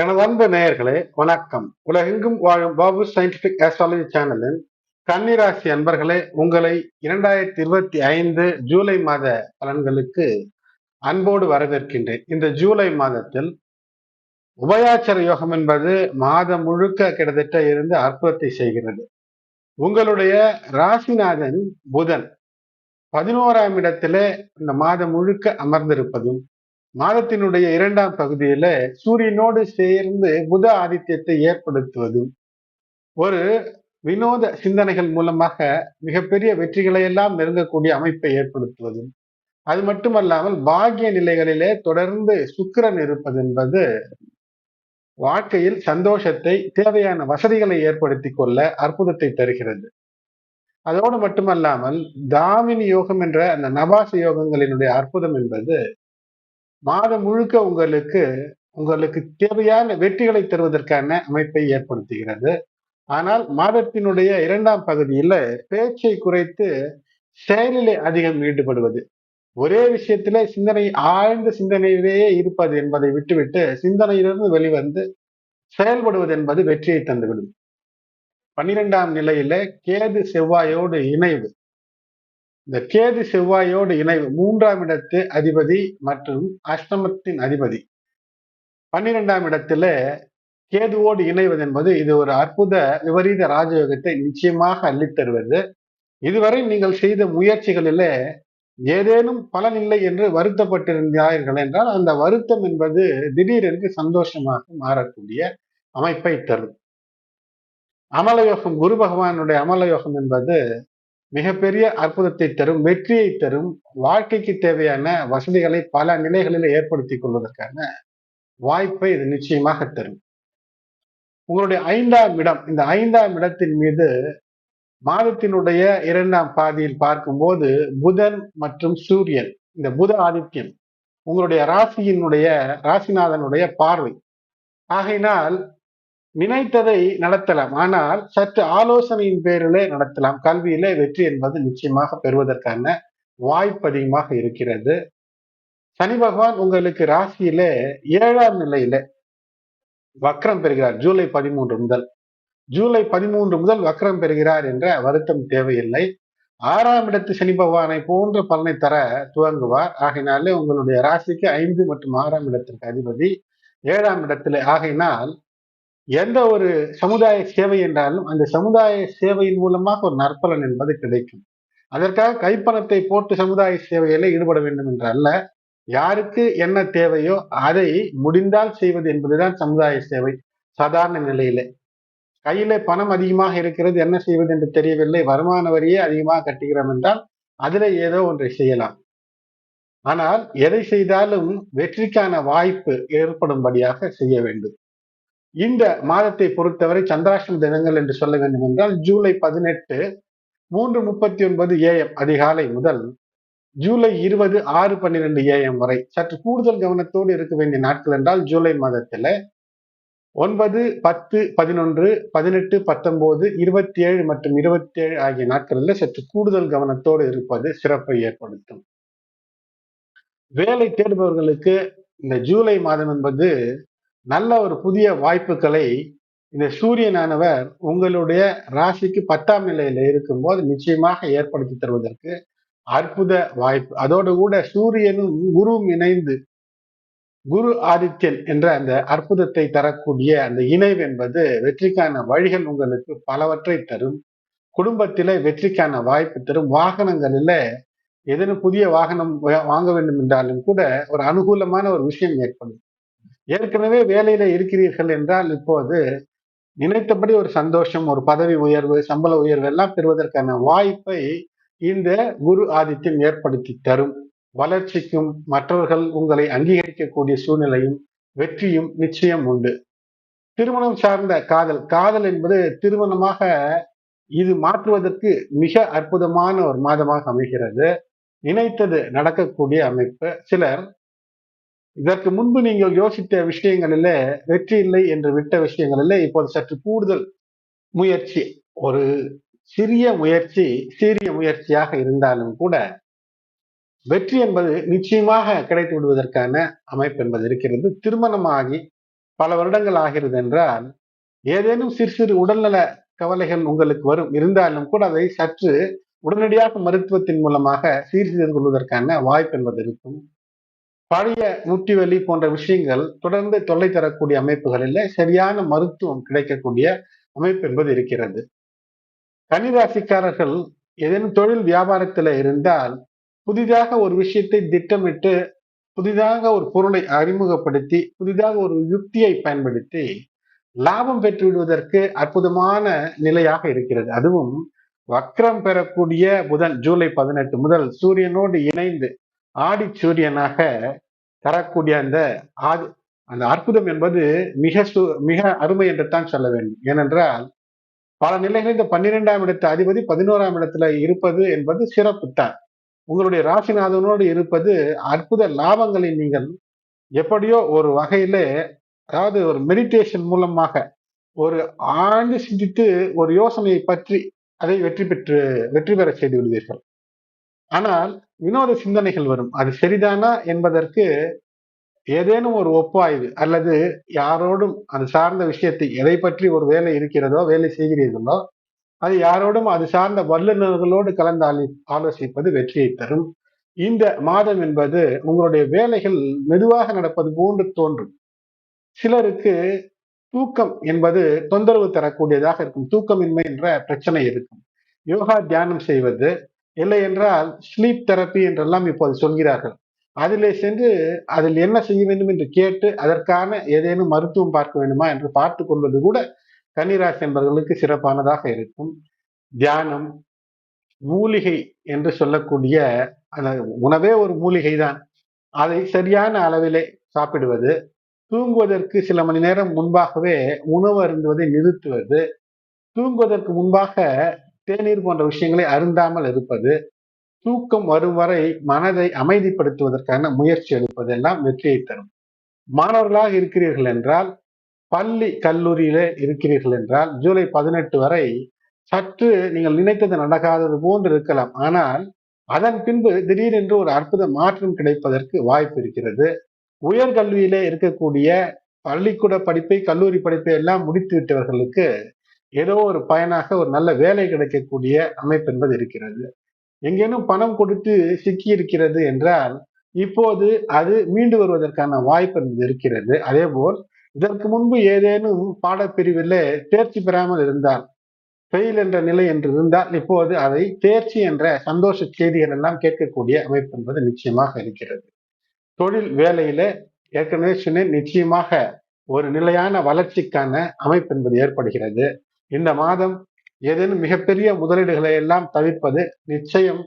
எனது அன்பு நேயர்களே வணக்கம். உலகெங்கும் வாழும் பாபு சயின்டிபிக் ஆஸ்ட்ராலஜி சேனலின் கன்னிராசி அன்பர்களே உங்களை இரண்டாயிரத்தி இருபத்தி ஐந்து ஜூலை மாத பலன்களுக்கு அன்போடு வரவேற்கின்றேன். இந்த ஜூலை மாதத்தில் உபயாச்சர யோகம் என்பது மாதம் முழுக்க கிட்டத்தட்ட இருந்து அற்புதத்தை செய்கிறது. உங்களுடைய ராசிநாதன் புதன் பதினோராம் இடத்திலே இந்த மாதம் முழுக்க அமர்ந்திருப்பதும் மாதத்தினுடைய இரண்டாம் பகுதியில சூரியனோடு சேர்ந்து புத ஆதித்யத்தை ஏற்படுத்துவதும் ஒரு வினோத சிந்தனைகள் மூலமாக மிகப்பெரிய வெற்றிகளை எல்லாம் நெருங்கக்கூடிய அமைப்பை ஏற்படுத்துவதும் அது மட்டுமல்லாமல் பாகிய நிலைகளிலே தொடர்ந்து சுக்கிரன் இருப்பது என்பது வாழ்க்கையில் சந்தோஷத்தை தேவையான வசதிகளை ஏற்படுத்தி கொள்ள அற்புதத்தை தருகிறது. அதோடு மட்டுமல்லாமல் தாமினி யோகம் என்ற அந்த நபாச யோகங்களினுடைய அற்புதம் என்பது மாதம் முழுக்க உங்களுக்கு உங்களுக்கு தேவையான வெற்றிகளை தருவதற்கான அமைப்பை ஏற்படுத்துகிறது. ஆனால் மாதத்தினுடைய இரண்டாம் பகுதியில பேச்சை குறைத்து செயலிலே அதிகம் ஈடுபடுவது. ஒரே விஷயத்திலே சிந்தனை ஆழ்ந்த சிந்தனையிலேயே இருப்பது என்பதை விட்டுவிட்டு சிந்தனையிலிருந்து வெளிவந்து செயல்படுவது என்பது வெற்றியை தந்துவிடும். பன்னிரெண்டாம் நிலையில கேது செவ்வாயோடு இணைவு. இந்த கேது செவ்வாயோடு இணைவு மூன்றாம் இடத்து அதிபதி மற்றும் அஷ்டமத்தின் அதிபதி. பன்னிரெண்டாம் இடத்துல கேதுவோடு இணைவது என்பது இது ஒரு அற்புத விபரீத ராஜயோகத்தை நிச்சயமாக அள்ளித்தருவது இதுவரை நீங்கள் செய்த முயற்சிகளிலே ஏதேனும் பலன் இல்லை என்று வருத்தப்பட்டிருந்தார்கள் என்றால் அந்த வருத்தம் என்பது திடீரென்று சந்தோஷமாக மாறக்கூடிய அமைப்பை தரும். அமலயோகம் குரு பகவானுடைய அமலயோகம் என்பது மிகப்பெரிய அற்புதத்தை தரும் வெற்றியை தரும் வாழ்க்கைக்கு தேவையான வசதிகளை பல நிலைகளில் ஏற்படுத்திக் கொள்வதற்கான வாய்ப்பை இது நிச்சயமாக தரும். உங்களுடைய ஐந்தாம் இடம் இந்த ஐந்தாம் இடத்தின் மீது மாதத்தினுடைய இரண்டாம் பாதியில் பார்க்கும்போது புதன் மற்றும் சூரியன் இந்த புத ஆதித்யம் உங்களுடைய ராசியினுடைய ராசிநாதனுடைய பார்வை. ஆகையினால் நினைத்ததை நடத்தலாம். ஆனால் சற்று ஆலோசனையின் பேரிலே நடத்தலாம். கல்வியிலே வெற்றி என்பது நிச்சயமாக பெறுவதற்கான வாய்ப்பு அதிகமாக இருக்கிறது. சனி பகவான் உங்களுக்கு ராசியிலே ஏழாம் நிலையில வக்ரம் பெறுகிறார். ஜூலை பதிமூன்று முதல். ஜூலை பதிமூன்று முதல் வக்ரம் பெறுகிறார் என்ற வருத்தம் தேவையில்லை. ஆறாம் இடத்து சனி பகவானை போன்ற பலனை தர துவங்குவார். ஆகையினாலே உங்களுடைய ராசிக்கு ஐந்து மற்றும் ஆறாம் இடத்திற்கு அதிபதி. ஏழாம் இடத்திலே ஆகையினால் எந்த ஒரு சமுதாய சேவை என்றாலும் அந்த சமுதாய சேவையின் மூலமாக ஒரு நற்பலன் என்பது கிடைக்கும். அதற்காக கைப்பணத்தை போட்டு சமுதாய சேவையில ஈடுபட வேண்டும் என்று அல்ல. யாருக்கு என்ன தேவையோ அதை முடிந்தால் செய்வது என்பதுதான் சமுதாய சேவை சாதாரண நிலையில. கையில பணம் அதிகமாக இருக்கிறது என்ன செய்வது என்று தெரியவில்லை. வருமான வரியே அதிகமாக கட்டுகிறோம் என்றால் அதுல ஏதோ ஒன்றை செய்யலாம். ஆனால் எதை செய்தாலும் வெற்றிக்கான வாய்ப்பு ஏற்படும்படியாக செய்ய வேண்டும். இந்த மாதத்தை பொறுத்தவரை சந்திராஷ்டம தினங்கள் என்று சொல்ல வேண்டும் என்றால் ஜூலை பதினெட்டு மூன்று முப்பத்தி ஒன்பது ஏஎம் அதிகாலை முதல் ஜூலை இருபது ஆறு பன்னிரெண்டு ஏஎம் வரை. சற்று கூடுதல் கவனத்தோடு இருக்க வேண்டிய நாட்கள் என்றால் ஜூலை மாதத்துல ஒன்பது பத்து பதினொன்று பதினெட்டு பத்தொன்பது இருபத்தி ஏழு மற்றும் இருபத்தி ஏழு ஆகிய நாட்களில் சற்று கூடுதல் கவனத்தோடு இருப்பது சிறப்பை ஏற்படுத்தும். வேலை தேடுபவர்களுக்கு இந்த ஜூலை மாதம் என்பது நல்ல ஒரு புதிய வாய்ப்புகளை இந்த சூரியனானவர் உங்களுடைய ராசிக்கு பத்தாம் நிலையில இருக்கும்போது நிச்சயமாக ஏற்படுத்தி தருவதற்கு அற்புத வாய்ப்பு. அதோடு கூட சூரியனும் குருவும் இணைந்து குரு ஆதித்யன் என்ற அந்த அற்புதத்தை தரக்கூடிய அந்த இணைவு என்பது வெற்றிக்கான வழிகள் உங்களுக்கு பலவற்றை தரும். குடும்பத்தில வெற்றிக்கான வாய்ப்பு தரும். வாகனங்களில ஏதேனும் புதிய வாகனம் வாங்க வேண்டும் என்றாலும் கூட ஒரு அனுகூலமான ஒரு விஷயம் ஏற்படும். ஏற்கனவே வேலையில இருக்கிறீர்கள் என்றால் இப்போது நினைத்தபடி ஒரு சந்தோஷம் ஒரு பதவி உயர்வு சம்பள உயர்வு எல்லாம் பெறுவதற்கான வாய்ப்பை இந்த குரு ஆதித்யம் ஏற்படுத்தி தரும். வளர்ச்சிக்கும் மற்றவர்கள் உங்களை அங்கீகரிக்கக்கூடிய சூழ்நிலையும் வெற்றியும் நிச்சயம் உண்டு. திருமணம் சார்ந்த காதல். காதல் என்பது திருமணமாக இது மாற்றுவதற்கு மிக அற்புதமான ஒரு மாதமாக அமைகிறது. நினைத்தது நடக்கக்கூடிய அமைப்பு. சிலர் இதற்கு முன்பு நீங்கள் யோசித்த விஷயங்களில் வெற்றி இல்லை என்று விட்ட விஷயங்களில் இப்போது சற்று கூடுதல் முயற்சி ஒரு சிறிய முயற்சி சீரிய முயற்சியாக இருந்தாலும் கூட வெற்றி என்பது நிச்சயமாக கிடைத்து விடுவதற்கான அமைப்பு என்பது இருக்கிறது. திருமணமாகி பல வருடங்கள் ஆகிறது என்றால் ஏதேனும் சிறு சிறு உடல்நல கவலைகள் உங்களுக்கு வரும். இருந்தாலும் கூட அதை சற்று உடனடியாக மருத்துவத்தின் மூலமாக சீர் செய்து கொள்வதற்கான வாய்ப்பு என்பது இருக்கும். பழைய முட்டிவலி போன்ற விஷயங்கள் தொடர்ந்து தொல்லை தரக்கூடிய அமைப்புகளில் சரியான மருத்துவம் கிடைக்கக்கூடிய அமைப்பு என்பது இருக்கிறது. கன்னிராசிக்காரர்கள் ஏதேனும் தொழில் வியாபாரத்தில் இருந்தால் புதிதாக ஒரு விஷயத்தை திட்டமிட்டு புதிதாக ஒரு பொருளை அறிமுகப்படுத்தி புதிதாக ஒரு யுக்தியை பயன்படுத்தி லாபம் பெற்று விடுவதற்கு அற்புதமான நிலையாக இருக்கிறது. அதுவும் வக்ரம் பெறக்கூடிய புதன் ஜூலை பதினெட்டு முதல் சூரியனோடு இணைந்து ஆடி சூரியனாக தரக்கூடிய அந்த ஆதி அந்த அற்புதம் என்பது மிக சு மிக அருமை என்று தான் சொல்ல வேண்டும். ஏனென்றால் பல நிலைகளில் இந்த பன்னிரெண்டாம் இடத்து அதிபதி பதினோராம் இடத்துல இருப்பது என்பது சிறப்பு தான். உங்களுடைய ராசிநாதனோடு இருப்பது அற்புத லாபங்களை நீங்கள் எப்படியோ ஒரு வகையில அதாவது ஒரு மெடிடேஷன் மூலமாக ஒரு ஆழ்ந்து சிந்தித்து ஒரு யோசனையை பற்றி அதை வெற்றி பெற்று வெற்றி பெற செய்து விடுவீர்கள். ஆனால் வினோத சிந்தனைகள் வரும். அது சரிதானா என்பதற்கு ஏதேனும் ஒரு ஒப்பாய்வு அல்லது யாரோடும் அது சார்ந்த விஷயத்தை எதை பற்றி ஒரு வேலை இருக்கிறதோ வேலை செய்கிறீர்களோ அது யாரோடும் அது சார்ந்த வல்லுநர்களோடு கலந்து ஆலோசிப்பது வெற்றியை தரும். இந்த மாதம் என்பது உங்களுடைய வேலைகள் மெதுவாக நடப்பது போன்று தோன்றும். சிலருக்கு தூக்கம் என்பது தொந்தரவு தரக்கூடியதாக இருக்கும். தூக்கமின்மை என்ற பிரச்சனை இருக்கும். யோகா தியானம் செய்வது இல்லை என்றால் ஸ்லீப் தெரப்பி என்றெல்லாம் இப்போது சொல்கிறார்கள். அதிலே சென்று அதில் என்ன செய்ய வேண்டும் என்று கேட்டு அதற்கான ஏதேனும் மருத்துவம் பார்க்க வேண்டுமா என்று பார்த்து கொள்வது கூட கன்னிராசி என்பவர்களுக்கு சிறப்பானதாக இருக்கும். தியானம் மூலிகை என்று சொல்லக்கூடிய அந்த உணவே ஒரு மூலிகை தான் அதை சரியான அளவிலே சாப்பிடுவது தூங்குவதற்கு சில மணி நேரம் முன்பாகவே உணவு அருந்துவதை நிறுத்துவது தூங்குவதற்கு முன்பாக தேநீர் போன்ற விஷயங்களை அருந்தாமல் இருப்பது தூக்கம் வரும் வரை மனதை அமைதிப்படுத்துவதற்கான முயற்சி எடுப்பதெல்லாம் வெற்றியை தரும். மாணவர்களாக இருக்கிறீர்கள் என்றால் பள்ளி கல்லூரியில இருக்கிறீர்கள் என்றால் ஜூலை பதினெட்டு வரை சற்று நீங்கள் நினைத்தது நடக்காதது போன்று இருக்கலாம். ஆனால் அதன் பின்பு திடீரென்று ஒரு அற்புத மாற்றம் கிடைப்பதற்கு வாய்ப்பு இருக்கிறது. உயர்கல்வியிலே இருக்கக்கூடிய பள்ளிக்கூட படிப்பை கல்லூரி படிப்பை எல்லாம் முடித்து விட்டவர்களுக்கு ஏதோ ஒரு பயனாக ஒரு நல்ல வேலை கிடைக்கக்கூடிய அமைப்பு என்பது இருக்கிறது. எங்கேனும் பணம் கொடுத்து சிக்கி இருக்கிறது என்றால் இப்போது அது மீண்டு வருவதற்கான வாய்ப்பு என்பது இருக்கிறது. அதே போல் இதற்கு முன்பு ஏதேனும் பாடப்பிரிவில் தேர்ச்சி பெறாமல் இருந்தால் ஃபெயில் என்ற நிலை என்று இருந்தால் இப்போது அதை தேர்ச்சி என்ற சந்தோஷ செய்திகள் எல்லாம் கேட்கக்கூடிய அமைப்பு என்பது நிச்சயமாக இருக்கிறது. தொழில் வேலையில ஏற்கனவே சொன்னேன் நிச்சயமாக ஒரு நிலையான வளர்ச்சிக்கான அமைப்பு என்பது ஏற்படுகிறது. இந்த மாதம் ஏதேனும் மிகப்பெரிய முதலீடுகளை எல்லாம் தவிர்ப்பது நிச்சயம்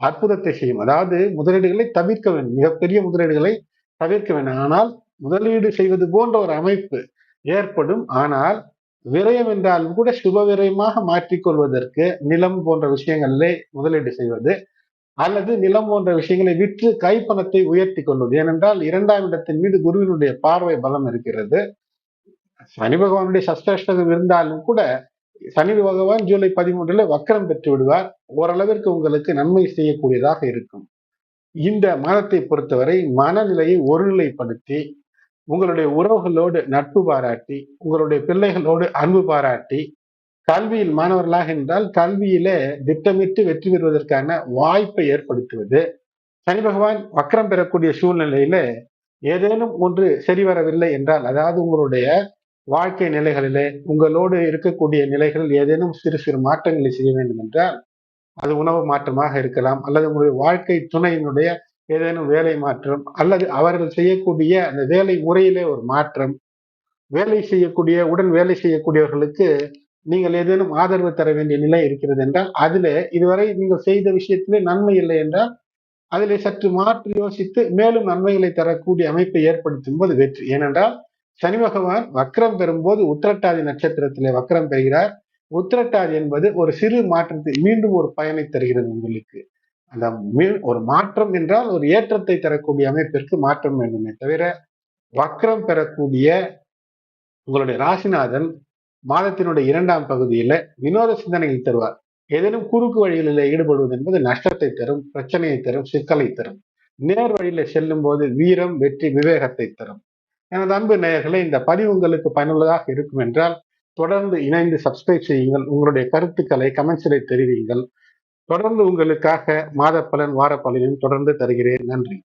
அற்புதத்தை செய்யும். அதாவது முதலீடுகளை தவிர்க்க வேண்டும். மிகப்பெரிய முதலீடுகளை தவிர்க்க வேண்டும். ஆனால் முதலீடு செய்வது போன்ற ஒரு அமைப்பு ஏற்படும். ஆனால் விரயம் என்றாலும் கூட சுப விரயமாக மாற்றிக்கொள்வதற்கு நிலம் போன்ற விஷயங்களிலே முதலீடு செய்வது அல்லது நிலம் போன்ற விஷயங்களை விற்று கைப்பணத்தை உயர்த்தி கொள்வது. ஏனென்றால் இரண்டாம் இடத்தின் மீது குருவினுடைய பார்வை பலம் இருக்கிறது. சனி பகவானுடைய சஷ்டாஷ்டகம் இருந்தாலும் கூட சனி பகவான் ஜூலை பதிமூன்றுல வக்கரம் பெற்று விடுவார். ஓரளவிற்கு உங்களுக்கு நன்மை செய்யக்கூடியதாக இருக்கும். இந்த மாதத்தை பொறுத்தவரை மனநிலையை ஒருநிலைப்படுத்தி உங்களுடைய உறவுகளோடு நட்பு பாராட்டி உங்களுடைய பிள்ளைகளோடு அன்பு பாராட்டி கல்வியில் மாணவர்களாக என்றால் கல்வியிலே திட்டமிட்டு வெற்றி பெறுவதற்கான வாய்ப்பை ஏற்படுத்துவது சனி பகவான் வக்கரம் பெறக்கூடிய சூழ்நிலையில ஏதேனும் ஒன்று சரி வரவில்லை என்றால் அதாவது உங்களுடைய வாழ்க்கை நிலைகளிலே உங்களோடு இருக்கக்கூடிய நிலைகளில் ஏதேனும் சிறு சிறு மாற்றங்களை செய்ய வேண்டும் என்றால் அது உணவு மாற்றமாக இருக்கலாம் அல்லது உங்களுடைய வாழ்க்கை துணையினுடைய ஏதேனும் வேலை மாற்றம் அல்லது அவர்கள் செய்யக்கூடிய அந்த வேலை முறையிலே ஒரு மாற்றம் வேலை செய்யக்கூடிய உடன் வேலை செய்யக்கூடியவர்களுக்கு நீங்கள் ஏதேனும் ஆதரவு தர வேண்டிய நிலை இருக்கிறது என்றால் அதில் இதுவரை நீங்கள் செய்த விஷயத்திலே நன்மை இல்லை என்றால் அதிலே சற்று மாற்றி யோசித்து மேலும் நன்மைகளை தரக்கூடிய அமைப்பை ஏற்படுத்தும் போது வெற்றி. ஏனென்றால் சனி பகவான் வக்ரம் பெறும்போது உத்திரட்டாதி நட்சத்திரத்திலே வக்ரம் பெறுகிறார். உத்திரட்டாதி என்பது ஒரு சிறு மாற்றத்தை மீண்டும் ஒரு பயனை தருகிறது உங்களுக்கு. அந்த ஒரு மாற்றம் என்றால் ஒரு ஏற்றத்தை தரக்கூடிய அமைப்பிற்கு மாற்றம் வேண்டுமே தவிர வக்ரம் பெறக்கூடிய உங்களுடைய ராசிநாதன் மாதத்தினுடைய இரண்டாம் பகுதியில வினோத சிந்தனைகள் தருவார். ஏதேனும் குறுக்கு வழிகளில் ஈடுபடுவது என்பது நஷ்டத்தை தரும் பிரச்சனையை தரும் சிக்கலை தரும். நேர் வழியில செல்லும் போது வீரம் வெற்றி விவேகத்தை தரும். எனது அன்பு நேயர்களே இந்த பதிவு உங்களுக்கு பயனுள்ளதாக இருக்கும் என்றால் தொடர்ந்து இணைந்து சப்ஸ்கிரைப் செய்யுங்கள். உங்களுடைய கருத்துக்களை கமெண்ட்ஸில் தெரிவியுங்கள். தொடர்ந்து உங்களுக்காக மாத பலன் வார பலனையும் தொடர்ந்து தருகிறேன். நன்றி.